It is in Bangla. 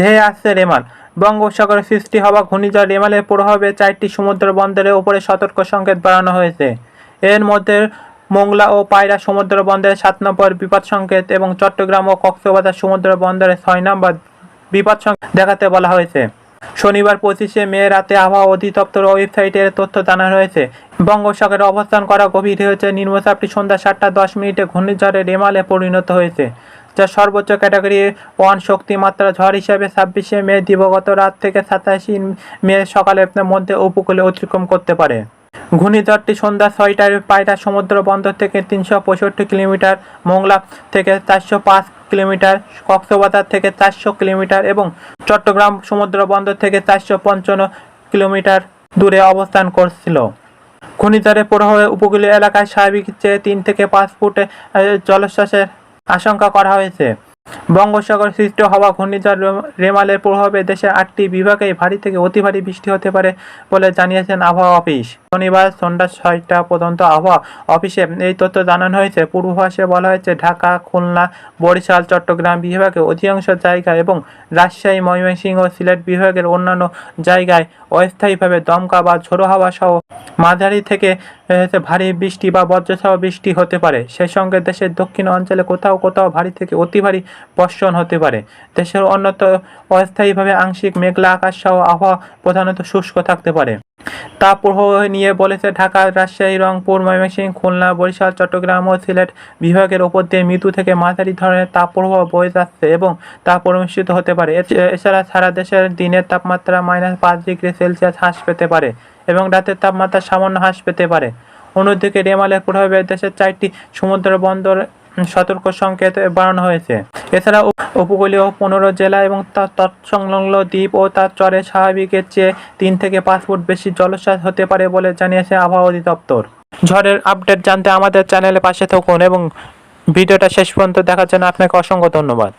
ধেয়ে আসছে রেমাল। বঙ্গোপসাগরে সৃষ্টি হওয়া ঘূর্ণিঝড় রেমালের প্রভাবে চারটি সমুদ্র বন্দরের উপরে সতর্ক সংকেত বাড়ানো হয়েছে। এর মধ্যে মোংলা ও পায়রা সমুদ্র বন্দরে সাত নম্বর বিপদ সংকেত এবং চট্টগ্রাম ও কক্সবাজার সমুদ্র বন্দরে ছয় নম্বর বিপদ সংকেত দেখাতে বলা হয়েছে। শনিবার পঁচিশে মে রাতে আবহাওয়া অধিদপ্তর ওয়েবসাইটে এর তথ্য জানানো হয়েছে। বঙ্গোপসাগরে অবস্থান করা গভীর হয়েছে নিম্নচাপটি সন্ধ্যা সাতটা দশ মিনিটে ঘূর্ণিঝড়ে রেমালে পরিণত হয়েছে। যা সর্বোচ্চ ক্যাটাগরি ওয়ান শক্তিমাত্রা ঝড় হিসাবে ছাব্বিশে মে দিবগত রাত থেকে সাতাশি মে সকালের মধ্যে উপকূলে অতিক্রম করতে পারে। ঘূর্ণিঝড়টি সন্ধ্যা ছয়টায় পায়রা সমুদ্র বন্দর থেকে তিনশো পঁয়ষট্টি কিলোমিটার, মোংলা থেকে চারশো পাঁচ কিলোমিটার, কক্সবাজার থেকে চারশো কিলোমিটার এবং চট্টগ্রাম সমুদ্র বন্দর থেকে চারশো পঞ্চান্ন কিলোমিটার দূরে অবস্থান করছিল। ঘূর্ণিঝড়ের প্রভাবে উপকূলীয় এলাকায় স্বাভাবিক চেয়ে তিন থেকে পাঁচ ফুটে জলোচ্ছ্বাসের আশঙ্কা করা হয়েছে। বঙ্গোপসাগর সৃষ্ট হওয়া ঘূর্ণিঝড় রেমালের প্রভাবে দেশের আটটি বিভাগে ভারী থেকে অতি ভারী বৃষ্টি হতে পারে বলে জানিয়েছেন আবহাওয়া অফিস। শনিবার সন্ধ্যা ছয়টা পর্যন্ত আবহাওয়া। অফিসে এই তথ্য জানানো হয়েছে। পূর্বাভাসে বলা হয়েছে, ঢাকা, খুলনা, বরিশাল, চট্টগ্রাম বিভাগে অধিকাংশ জায়গা এবং রাজশাহী, ময়মনসিংহ সিলেট বিভাগের অন্যান্য জায়গায় অস্থায়ীভাবে দমকা বা ঝোড়ো হাওয়া সহ মাঝারি থেকে ভারী বৃষ্টি বা বজ্রসহ বৃষ্টি হতে পারে। সেই সঙ্গে দেশের দক্ষিণ অঞ্চলে কোথাও কোথাও ভারী থেকে অতি ভারী বর্ষণ হতে পারে। দেশের অন্যত অস্থায়ীভাবে আংশিক মেঘলা আকাশ সহ আবহাওয়া প্রধানত শুষ্ক থাকতে পারে। তাপ প্রবাহ নিয়ে বলেছে, ঢাকা, রাজশাহী, রংপুর, ময়মনসিংহ, খুলনা, বরিশাল, চট্টগ্রাম ও সিলেট বিভাগের ওপর দিয়ে মৃদু থেকে মাঝারি ধরনের তাপ প্রবাহ বয়ে যাচ্ছে এবং তা পরিবেশিত হতে পারে। এছ- এছাড়া সারা দেশের দিনের তাপমাত্রা মাইনাস পাঁচ ডিগ্রি সেলসিয়াস হ্রাস পেতে পারে এবং রাতের তাপমাত্রা সামান্য হ্রাস পেতে পারে। অন্যদিকে রেমালের প্রভাবে দেশের চারটি সমুদ্র বন্দর সতর্ক সংকেত বাড়ানো হয়েছে। এছাড়া উপকূলীয় পনেরো জেলা এবং তার তৎসংলগ্ন দ্বীপ ও তার চরে স্বাভাবিকের চেয়ে তিন থেকে পাঁচ ফুট বেশি জলোচ্ছ্বাস হতে পারে বলে জানিয়েছে আবহাওয়া অধিদপ্তর। ঝড়ের আপডেট জানতে আমাদের চ্যানেলে পাশে থাকুন এবং ভিডিওটা শেষ পর্যন্ত দেখার জন্য আপনাকে অসংখ্য ধন্যবাদ।